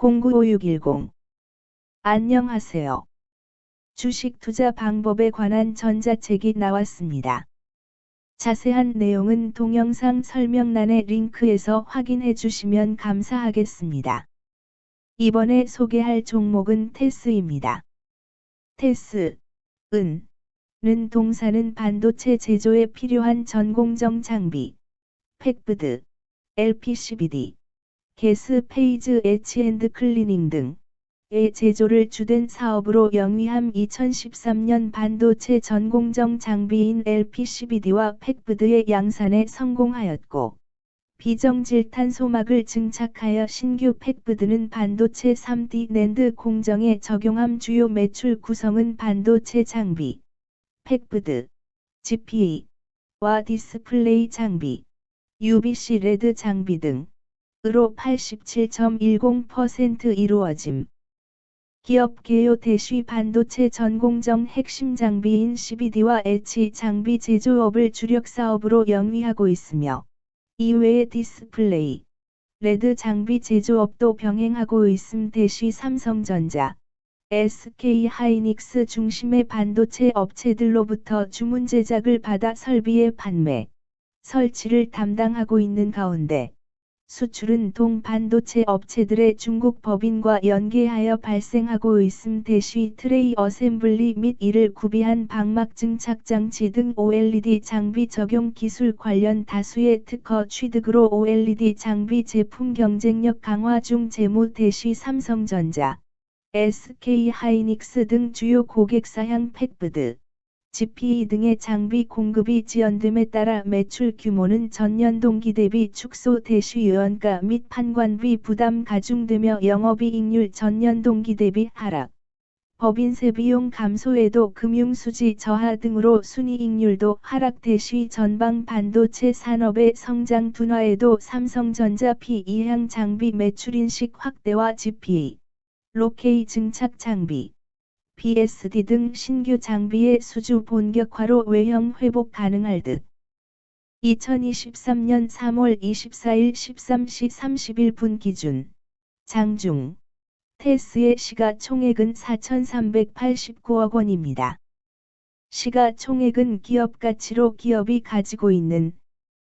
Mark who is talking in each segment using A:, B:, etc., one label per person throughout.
A: 095610 안녕하세요. 주식 투자 방법에 관한 전자책이 나왔습니다. 자세한 내용은 동영상 설명란의 링크에서 확인해 주시면 감사하겠습니다. 이번에 소개할 종목은 테스입니다. 테스, 은, 는 동사는 반도체 제조에 필요한 전공정 장비, 팩브드, LPCBD, 게스 페이즈 에치앤드 클리닝 등의 제조를 주된 사업으로 영위함 2013년 반도체 전공정 장비인 LPCBD와 팩브드의 양산에 성공하였고, 비정질 탄 소막을 증착하여 신규 팩브드는 반도체 3D 낸드 공정에 적용함 주요 매출 구성은 반도체 장비, 팩브드, GPA,와 디스플레이 장비, UBC 레드 장비 등 으로 87.10% 이루어짐. 기업 개요 대쉬 반도체 전공정 핵심 장비인 CBD와 H 장비 제조업을 주력 사업으로 영위하고 있으며, 이외에 디스플레이, 레드 장비 제조업도 병행하고 있음 대쉬 삼성전자, SK 하이닉스 중심의 반도체 업체들로부터 주문 제작을 받아 설비의 판매, 설치를 담당하고 있는 가운데, 수출은 동반도체 업체들의 중국 법인과 연계하여 발생하고 있음 대쉬 트레이 어셈블리 및 이를 구비한 방막 증착 장치 등 OLED 장비 적용 기술 관련 다수의 특허 취득으로 OLED 장비 제품 경쟁력 강화 중 재무 대쉬 삼성전자, SK 하이닉스 등 주요 고객사향 팩브드, GPE 등의 장비 공급이 지연됨에 따라 매출 규모는 전년 동기 대비 축소 대시 유연가 및 판관비 부담 가중되며 영업이익률 전년 동기 대비 하락. 법인세 비용 감소에도 금융수지 저하 등으로 순이익률도 하락 대시 전방 반도체 산업의 성장 둔화에도 삼성전자 P2향 장비 매출 인식 확대와 GPA, 로케이 증착 장비, PSD 등 신규 장비의 수주 본격화로 외형 회복 가능할 듯. 2023년 3월 24일 13시 31분 기준 장중 테스의 시가총액은 4,389억 원입니다. 시가총액은 기업 가치로 기업이 가지고 있는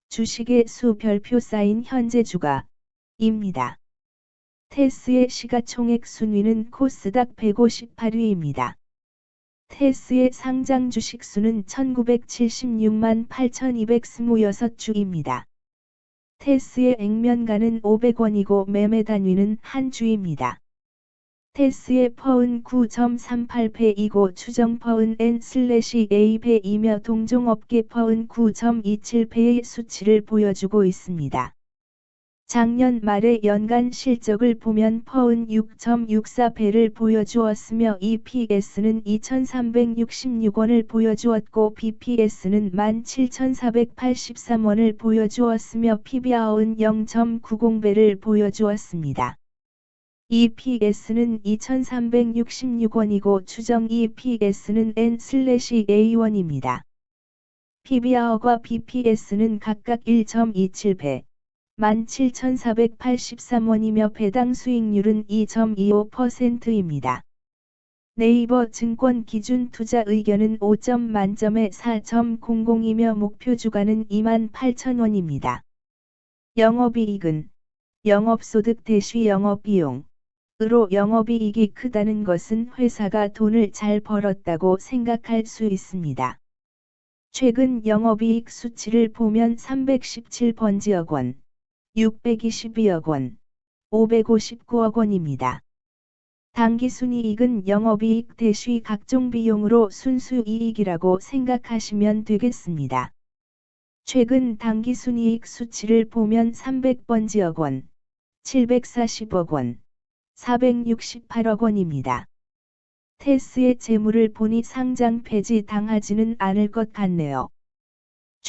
A: 주식의 수 별표 쌓인 현재 주가입니다. 테스의 시가총액 순위는 코스닥 158위입니다. 테스의 상장 주식 수는 1976만 8226주입니다. 테스의 액면가는 500원이고 매매 단위는 한 주입니다. 테스의 퍼은 9.38배이고 추정 퍼은 N/A배이며 동종업계 퍼은 9.27배의 수치를 보여주고 있습니다. 작년 말의 연간 실적을 보면 퍼은 6.64배를 보여주었으며 EPS는 2,366원을 보여주었고 BPS는 17,483원을 보여주었으며 PBR은 0.90배를 보여주었습니다. EPS는 2,366원이고 추정 EPS는 N/A1입니다. PBR과 BPS는 각각 1.27배, 17,483원이며 배당 수익률은 2.25%입니다. 네이버 증권 기준 투자 의견은 5점 만점에 4.00이며 목표 주가는 28,000원입니다. 영업이익은 영업소득 대시 영업비용 으로 영업이익이 크다는 것은 회사가 돈을 잘 벌었다고 생각할 수 있습니다. 최근 영업이익 수치를 보면 317번지억 원, 622억 원, 559억 원입니다. 당기순이익은 영업이익 대시 각종 비용으로 순수이익이라고 생각하시면 되겠습니다. 최근 당기순이익 수치를 보면 300번지억 원, 740억 원, 468억 원입니다. 테스의 재물을 보니 상장 폐지 당하지는 않을 것 같네요.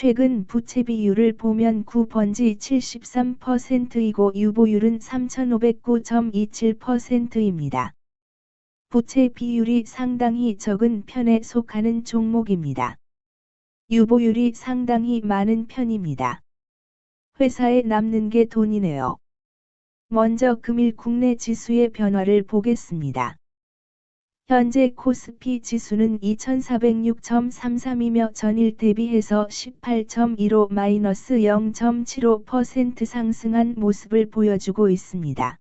A: 최근 부채 비율을 보면 9번지 73%이고 유보율은 3,509.27%입니다. 부채 비율이 상당히 적은 편에 속하는 종목입니다. 유보율이 상당히 많은 편입니다. 회사에 남는 게 돈이네요. 먼저 금일 국내 지수의 변화를 보겠습니다. 현재 코스피 지수는 2406.33이며 전일 대비해서 18.15 마이너스 0.75% 상승한 모습을 보여주고 있습니다.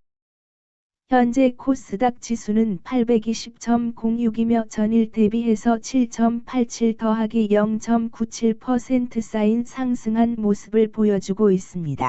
A: 현재 코스닥 지수는 820.06이며 전일 대비해서 7.87 더하기 0.97% 쌓인 상승한 모습을 보여주고 있습니다.